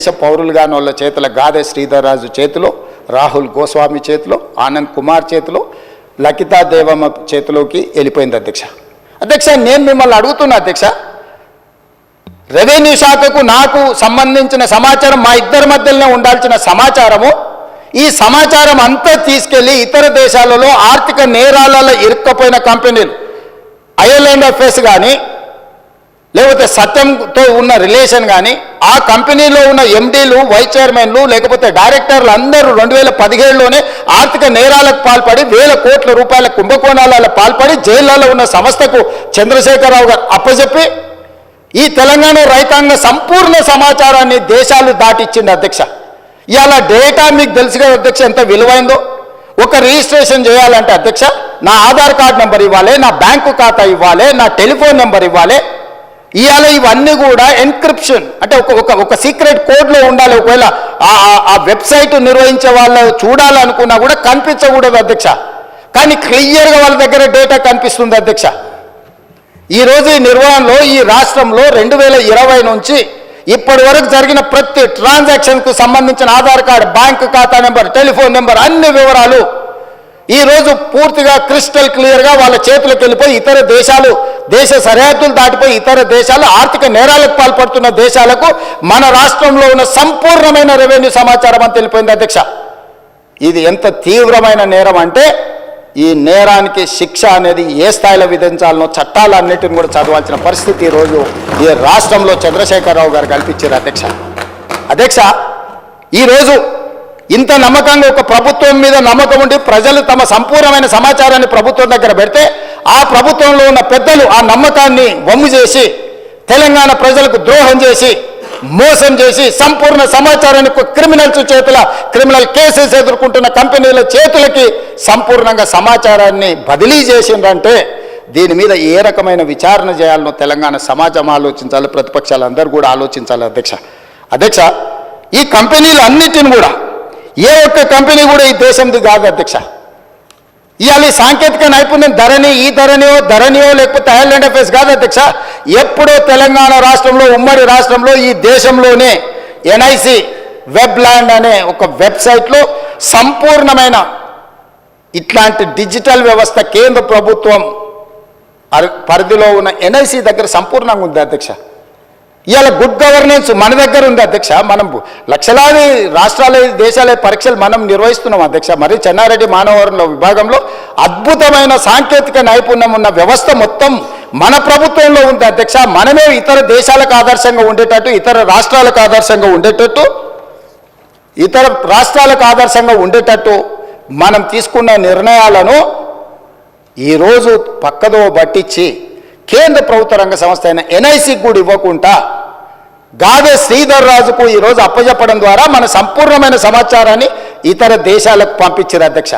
దేశ పౌరులుగాని వాళ్ళ చేతుల గాదే శ్రీధర్రాజు చేతిలో రాహుల్ గోస్వామి చేతిలో ఆనంద్ కుమార్ చేతిలో లకితా దేవమ్మ చేతిలోకి వెళ్ళిపోయింది అధ్యక్ష. అధ్యక్ష నేను మిమ్మల్ని అడుగుతున్నా అధ్యక్ష రెవెన్యూ శాఖకు నాకు సంబంధించిన సమాచారం మా ఇద్దరి మధ్యలోనే ఉండాల్సిన సమాచారము ఈ సమాచారం అంతా తీసుకెళ్ళి ఇతర దేశాలలో ఆర్థిక నేరాలలో ఇరుక్కపోయిన కంపెనీలు ఐఎల్ఎండ్ ఎఫ్ఎస్ కానీ లేకపోతే సత్యంతో ఉన్న రిలేషన్ కానీ ఆ కంపెనీలో ఉన్న ఎండీలు వైస్ చైర్మన్లు లేకపోతే డైరెక్టర్లు అందరూ రెండు వేల పదిహేడులోనే ఆర్థిక నేరాలకు పాల్పడి వేల కోట్ల రూపాయల కుంభకోణాలలో పాల్పడి జైళ్ళలో ఉన్న సంస్థకు చంద్రశేఖరరావు గారు అప్పచెప్పి ఈ తెలంగాణ రైతాంగ సంపూర్ణ సమాచారాన్ని దేశాలు దాటిచ్చింది అధ్యక్ష. ఇవాళ డేటా మీకు తెలుసు కదా అధ్యక్ష ఎంత విలువైందో. ఒక రిజిస్ట్రేషన్ చేయాలంటే అధ్యక్ష నా ఆధార్ కార్డ్ నెంబర్ ఇవ్వాలి నా బ్యాంకు ఖాతా ఇవ్వాలి నా టెలిఫోన్ నెంబర్ ఇవ్వాలి ఇవాళ ఇవన్నీ కూడా ఎన్క్రిప్షన్ అంటే ఒక ఒక ఒక సీక్రెట్ కోడ్లో ఉండాలి. ఒకవేళ ఆ ఆ- వెబ్సైట్ నిర్వహించే వాళ్ళు చూడాలనుకున్నా కూడా కనిపించకూడదు అధ్యక్ష. కానీ క్లియర్గా వాళ్ళ దగ్గర డేటా కనిపిస్తుంది అధ్యక్ష. ఈ రోజు ఈ నిర్వహణలో ఈ రాష్ట్రంలో రెండు వేల ఇరవై నుంచి ఇప్పటి వరకు జరిగిన ప్రతి ట్రాన్సాక్షన్కు సంబంధించిన ఆధార్ కార్డు బ్యాంకు ఖాతా నెంబర్ టెలిఫోన్ నెంబర్ అన్ని వివరాలు ఈ రోజు పూర్తిగా క్రిస్టల్ క్లియర్గా వాళ్ళ చేతులకు వెళ్ళిపోయి ఇతర దేశాలు దేశ సరిహద్దులు దాటిపోయి ఇతర దేశాలు ఆర్థిక నేరాలకు పాల్పడుతున్న దేశాలకు మన రాష్ట్రంలో ఉన్న సంపూర్ణమైన రెవెన్యూ సమాచారం అని తెలిపోయింది అధ్యక్ష. ఇది ఎంత తీవ్రమైన నేరం అంటే ఈ నేరానికి శిక్ష అనేది ఏ స్థాయిలో విధించాలనో చట్టాలన్నిటిని కూడా చదవాల్సిన పరిస్థితి ఈరోజు ఈ రాష్ట్రంలో చంద్రశేఖరరావు గారు కల్పించారు అధ్యక్ష. అధ్యక్ష ఈరోజు ఇంత నమ్మకంగా ఒక ప్రభుత్వం మీద నమ్మకం ఉండి ప్రజలు తమ సంపూర్ణమైన సమాచారాన్ని ప్రభుత్వం దగ్గర పెడితే ఆ ప్రభుత్వంలో ఉన్న పెద్దలు ఆ నమ్మకాన్ని వమ్ము చేసి తెలంగాణ ప్రజలకు ద్రోహం చేసి మోసం చేసి సంపూర్ణ సమాచారాన్ని క్రిమినల్స్ చేతుల క్రిమినల్ కేసెస్ ఎదుర్కొంటున్న కంపెనీల చేతులకి సంపూర్ణంగా సమాచారాన్ని బదిలీ చేసిందంటే దీని మీద ఏ రకమైన విచారణ చేయాలనో తెలంగాణ సమాజం ఆలోచించాలి ప్రతిపక్షాలు అందరూ కూడా ఆలోచించాలి అధ్యక్ష. అధ్యక్ష ఈ కంపెనీలు అన్నిటిని కూడా ఏ ఒక్క కంపెనీ కూడా ఈ దేశంది కాదు అధ్యక్ష. ఇవాళ ఈ సాంకేతిక నైపుణ్యం ధరణి ఈ ధరణియో ధరణియో లేకపోతే ఐలాండ్ అఫేర్స్ కాదు అధ్యక్ష. ఎప్పుడో తెలంగాణ రాష్ట్రంలో ఉమ్మడి రాష్ట్రంలో ఈ దేశంలోనే ఎన్ఐసి వెబ్ ల్యాండ్ అనే ఒక వెబ్సైట్లో సంపూర్ణమైన ఇట్లాంటి డిజిటల్ వ్యవస్థ కేంద్ర ప్రభుత్వం పరిధిలో ఉన్న ఎన్ఐసి దగ్గర సంపూర్ణంగా ఉంది అధ్యక్ష. ఇవాళ గుడ్ గవర్నెన్స్ మన దగ్గర ఉంది అధ్యక్ష. మనం లక్షలాది రాష్ట్రాల దేశాల పరీక్షలు మనం నిర్వహిస్తున్నాం అధ్యక్ష. మరి చెన్నారెడ్డి మానవరంలో విభాగంలో అద్భుతమైన సాంకేతిక నైపుణ్యం ఉన్న వ్యవస్థ మొత్తం మన ప్రభుత్వంలో ఉంది అధ్యక్ష. మనమే ఇతర దేశాలకు ఆదర్శంగా ఉండేటట్టు ఇతర రాష్ట్రాలకు ఆదర్శంగా ఉండేటట్టు ఇతర రాష్ట్రాలకు ఆదర్శంగా ఉండేటట్టు మనం తీసుకున్న నిర్ణయాలను ఈరోజు పక్కదో పట్టించి కేంద్ర ప్రభుత్వ రంగ సంస్థ అయిన ఎన్ఐసికి కూడా ఇవ్వకుండా గాదె శ్రీధర్ రాజుకు ఈరోజు అప్పచెప్పడం ద్వారా మన సంపూర్ణమైన సమాచారాన్ని ఇతర దేశాలకు పంపించారు అధ్యక్ష.